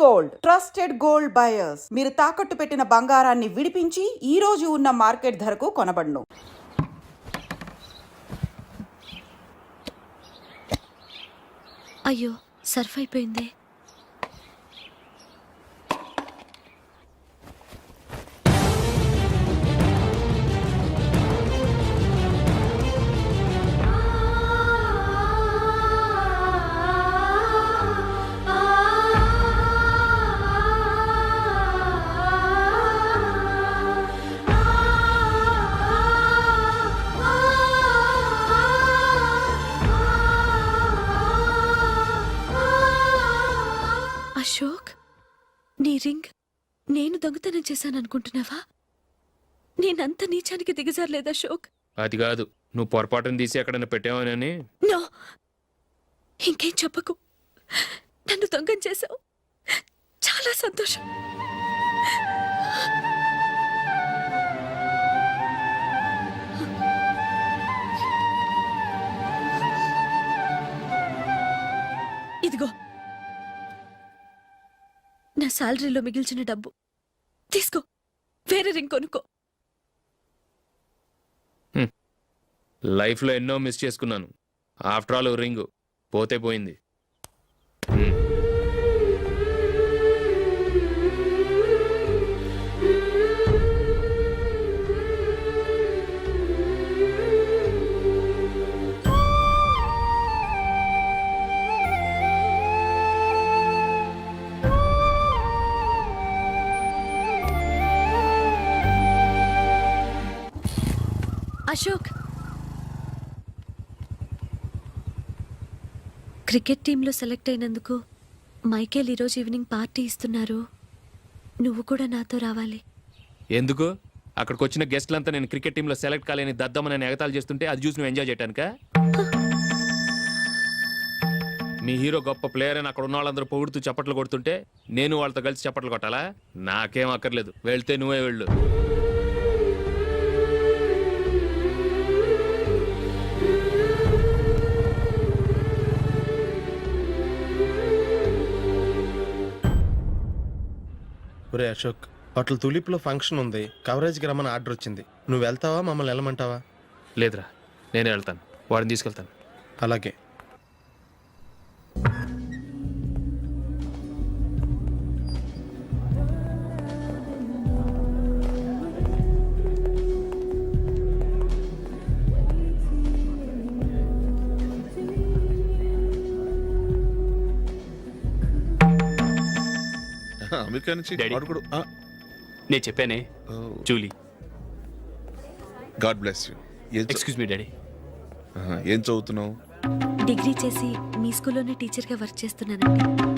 Gold. Trusted gold buyers. మీరు తాకట్టు పెట్టిన బంగారాన్ని విడిపించి ఈ రోజు ఉన్న మార్కెట్ ధరకు కొనబడును. అయ్యో సర్ఫ్ అయిపోయింది. రింగ్. నేను దొంగతనం చేశాను అనుకుంటున్నావా నేనంత నీచానికి దిగజారలేదు అశోక్? అది కాదు. నువ్వు పొరపాటును తీసి ఎక్కడైనా పెట్టావనని నో. ఇంకేం చెప్పకు. నన్ను దొంగం చేశావు. చాలా సంతోషం. ఇదిగో. నా శాలరీలో మిగిల్చిన డబ్బు. తీసుకో. వేరే రింగ్ కొనుక్కో. లైఫ్లో ఎన్నో మిస్ చేసుకున్నాను. After all ring. పోతే పోయింది. అశోక్. క్రికెట్ టీంలో సెలెక్ట్ అయినందుకు మైకేల్ ఈరోజు ఈవినింగ్ పార్టీ ఇస్తున్నారు. నువ్వు కూడా నాతో రావాలి. ఎందుకు? అక్కడికి వచ్చిన గెస్ట్లంతా నేను క్రికెట్ టీంలో సెలెక్ట్ కాలేని దద్దమని ఎగతాలు చేస్తుంటే అది చూసి నువ్వు ఎంజాయ్ చేయటానిక? మీ హీరో గొప్ప ప్లేయర్ అని అక్కడ ఉన్న వాళ్ళందరూ పొగుడుతూ చప్పట్లు కొడుతుంటే నేను వాళ్ళతో కలిసి చప్పట్లు కొట్టాలా? నాకేం అక్కర్లేదు. వెళ్తే నువ్వే వెళ్ళు. ఒరే అశోక్ హోటల్ తులిప్లో ఫంక్షన్ ఉంది. కవరేజ్కి రమ్మని ఆర్డర్ వచ్చింది. నువ్వు వెళ్తావా? మమ్మల్ని వెళ్ళమంటావా? లేదురా నేనే వెళ్తాను. వాడిని తీసుకెళ్తాను. అలాగే. అమెరికా నుంచి డాడీ. వాడు కూడా నేను చెప్పానే Julie. God bless you. Excuse me daddy ఏం చదువుతున్నావు? డిగ్రీ చేసి మీ స్కూల్లోనే టీచర్గా వర్క్ చేస్తున్నానండి.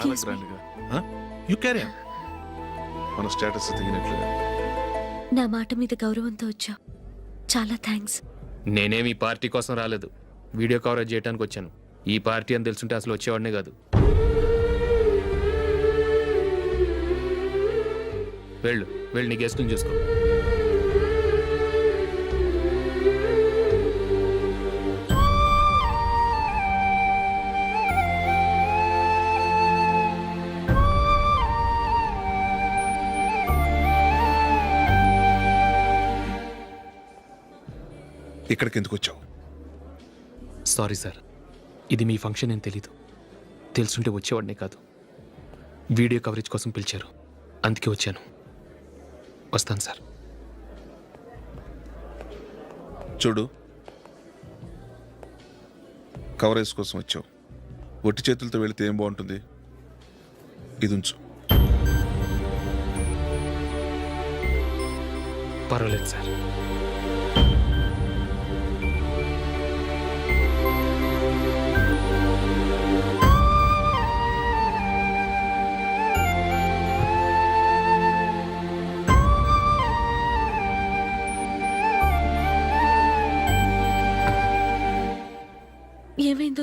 చాలా Excuse me. గ్రాండ్గా యు క్యారీ మన స్టేటస్ దిగినట్లుగా నా మాట మీద గౌరవంతో వచ్చావు. చాలా థ్యాంక్స్. నేనేం ఈ పార్టీ కోసం రాలేదు. వీడియో కవరేజ్ చేయడానికి వచ్చాను. ఈ పార్టీ అని తెలుసుంటే అసలు వచ్చేవాడినే కాదు. వెళ్ళు వెళ్ళి నీ గెస్ట్ని చూసుకో. ఇక్కడికి ఎందుకు వచ్చావు సారీ సార్ ఇది మీ ఫంక్షన్ అని తెలీదు. తెలుసుంటే వచ్చేవాడినే కాదు. వీడియో కవరేజ్ కోసం పిలిచారు. అందుకే వచ్చాను. వస్తాను సార్ చూడు. కవరేజ్ కోసం వచ్చావు. ఒట్టి చేతులతో వెళితే ఏం బాగుంటుంది? ఇది ఉంచు. పర్వాలేదు సార్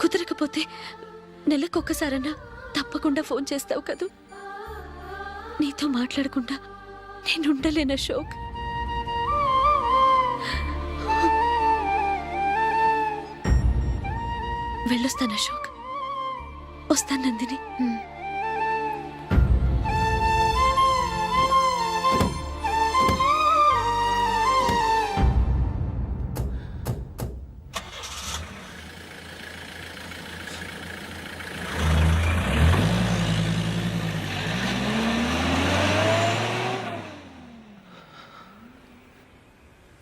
కుదరకపోతే నెలకొక్కసారన్నా తప్పకుండా ఫోన్ చేస్తావు కదూ. నీతో మాట్లాడకుండా నేను ఉండలేను అశోక్. వెళ్ళొస్తాను అశోక్. వస్తాను నందిని.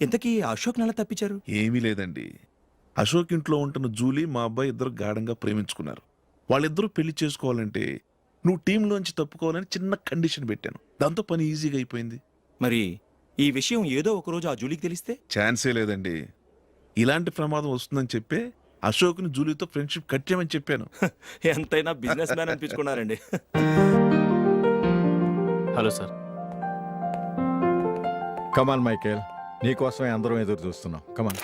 ఇంతకీ అశోక్ నెల తప్పించారు? ఏమీ లేదండి. అశోక్ ఇంట్లో ఉంటున్న జూలీ మా అబ్బాయి ఇద్దరు గాఢంగా ప్రేమించుకున్నారు. వాళ్ళిద్దరూ పెళ్ళి చేసుకోవాలంటే నువ్వు టీంలోంచి తప్పుకోవాలని చిన్న కండిషన్ పెట్టాను. దాంతో పని ఈజీగా అయిపోయింది. మరి ఈ విషయం ఏదో ఒక రోజు ఆ జూలీకి తెలిస్తే? ఛాన్సే లేదండి. ఇలాంటి ప్రమాదం వస్తుందని చెప్పే అశోక్ని జూలీతో ఫ్రెండ్షిప్ కట్టామని చెప్పాను. ఎంతైనా business man అనిపించుకున్నారండి. Hello sir. Come on Michael. నీకోసం అందరం ఎదురు చూస్తున్నాం. Come on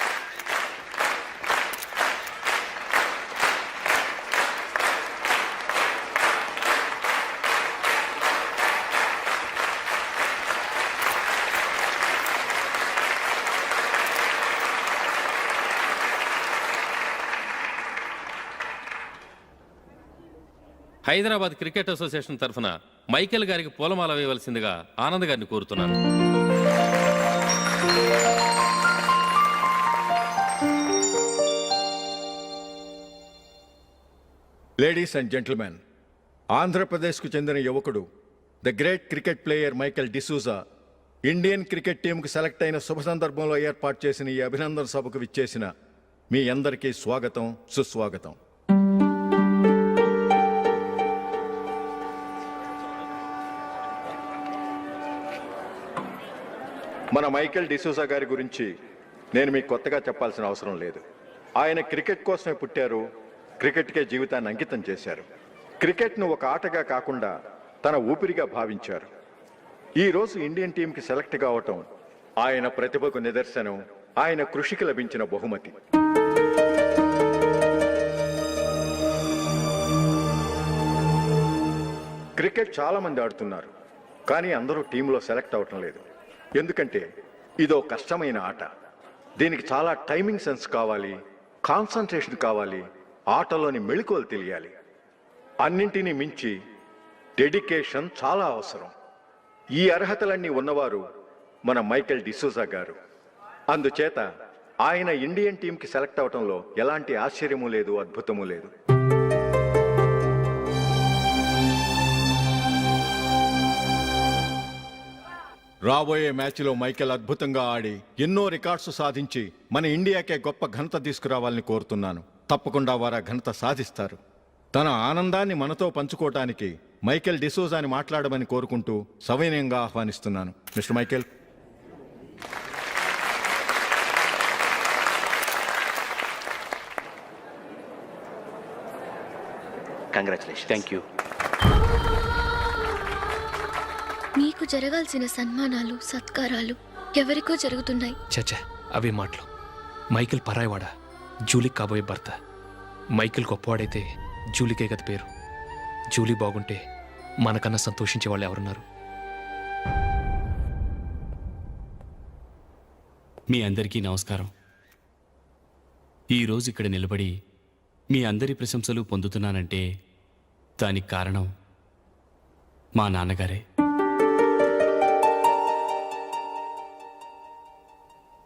Hyderabad cricket association తరఫున మైకేల్ గారికి పూలమాల వేయవలసిందిగా ఆనంద్ గారిని కోరుతున్నాను. లేడీస్ అండ్ జెంటిల్మెన్ ఆంధ్రప్రదేశ్కు చెందిన యువకుడు the great cricket player Michael D'Souza Indian cricket టీంకు select అయిన శుభ సందర్భంలో ఏర్పాటు చేసిన ఈ అభినందన సభకు విచ్చేసిన మీ అందరికీ స్వాగతం సుస్వాగతం. మన మైకేల్ డిసూజా గారి గురించి నేను మీకు కొత్తగా చెప్పాల్సిన అవసరం లేదు. ఆయన క్రికెట్ కోసమే పుట్టారు క్రికెట్కే జీవితాన్ని అంకితం చేశారు. క్రికెట్ను ఒక ఆటగా కాకుండా తన ఊపిరిగా భావించారు. ఈ రోజు ఇండియన్ టీంకి సెలెక్ట్ కావటం ఆయన ప్రతిభకు నిదర్శనం ఆయన కృషికి లభించిన బహుమతి. క్రికెట్ చాలామంది ఆడుతున్నారు కానీ అందరూ టీంలో సెలెక్ట్ అవటం లేదు. ఎందుకంటే ఇదో కష్టమైన ఆట. దీనికి చాలా టైమింగ్ సెన్స్ కావాలి కాన్సన్ట్రేషన్ కావాలి ఆటలోని మెళుకువలు తెలియాలి. అన్నింటినీ మించి డెడికేషన్ చాలా అవసరం. ఈ అర్హతలన్నీ ఉన్నవారు మన మైకెల్ డిసూజా గారు. అందుచేత ఆయన ఇండియన్ టీంకి సెలెక్ట్ అవటంలో ఎలాంటి ఆశ్చర్యము లేదు అద్భుతము లేదు. రాబోయే మ్యాచ్లో మైకేల్ అద్భుతంగా ఆడి ఎన్నో రికార్డ్స్ సాధించి మన ఇండియాకే గొప్ప ఘనత తీసుకురావాలని కోరుతున్నాను. తప్పకుండా వారు ఆ ఘనత సాధిస్తారు. తన ఆనందాన్ని మనతో పంచుకోవటానికి మైకేల్ డిసోజాని మాట్లాడమని కోరుకుంటూ సవినయంగా ఆహ్వానిస్తున్నాను. Mister Michael. Congratulation thank you నీకు జరగాల్సిన సన్మానాలు సత్కారాలు ఎవరికో జరుగుతున్నాయి. చచ్చా అవే మాటలు. మైకేల్ పరాయవాడా జూలీకి కాబోయే భర్త. మైకేల్ గొప్పవాడైతే జూలీకే గత పేరు. జూలీ బాగుంటే మనకన్నా సంతోషించే వాళ్ళు ఎవరున్నారు? మీ అందరికీ నమస్కారం. ఈరోజు ఇక్కడ నిలబడి మీ అందరి ప్రశంసలు పొందుతున్నానంటే దానికి కారణం మా నాన్నగారే.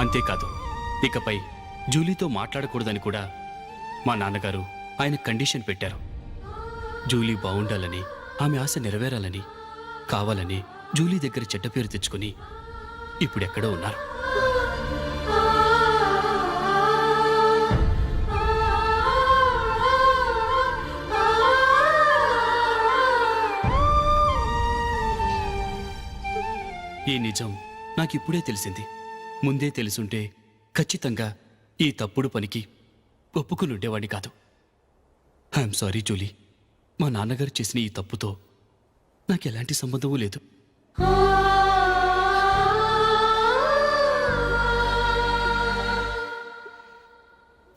అంతేకాదు ఇకపై జూలీతో మాట్లాడకూడదని కూడా మా నాన్నగారు ఆయన కండిషన్ పెట్టారు. జూలీ బాగుండాలని ఆమె ఆశ నెరవేరాలని కావాలని జూలీ దగ్గర చెడ్డ పేరు తెచ్చుకుని ఇప్పుడెక్కడో ఉన్నారు. ఈ నిజం నాకిప్పుడే తెలిసింది. ముందే తెలుసుంటే ఖచ్చితంగా ఈ తప్పుడు పనికి ఒప్పుకునుండేవాడిని కాదు. ఐఎమ్ సారీ జూలీ మా నాన్నగారు చేసిన ఈ తప్పుతో నాకు ఎలాంటి సంబంధమూ లేదు.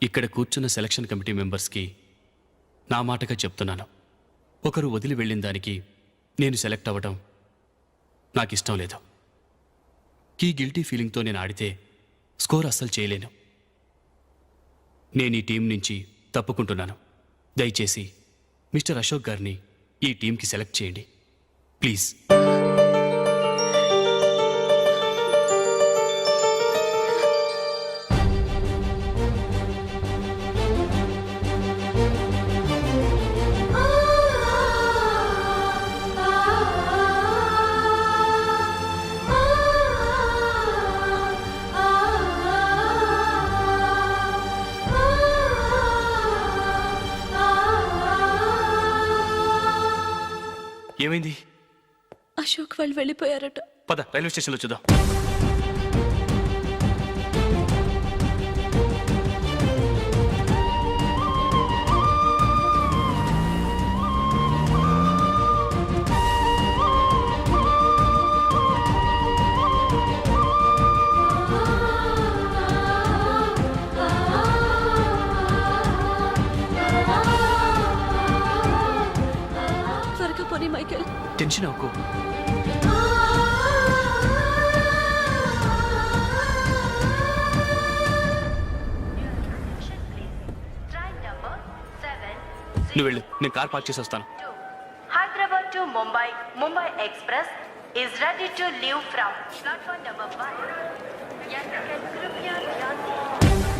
ఇక్కడ కూర్చున్న సెలక్షన్ కమిటీ మెంబర్స్కి నా మాటగా చెప్తున్నాను. ఒకరు వదిలి వెళ్ళిన దానికి నేను సెలెక్ట్ అవ్వటం నాకు ఇష్టం లేదు. ఈ గిల్టీ ఫీలింగ్తో నేను ఆడితే స్కోర్ అస్సలు చేయలేను. నేను ఈ టీం నుంచి తప్పుకుంటున్నాను. దయచేసి మిస్టర్ అశోక్ గారిని ఈ టీంకి సెలెక్ట్ చేయండి. ప్లీజ్. వెళ్ళిపోయారట. పద రైల్వే స్టేషన్లో చూద్దాం. నేను కార్ పార్క్ చేసి వస్తాను Hyderabad to Mumbai, Mumbai Express is ready to leave from platform number 1.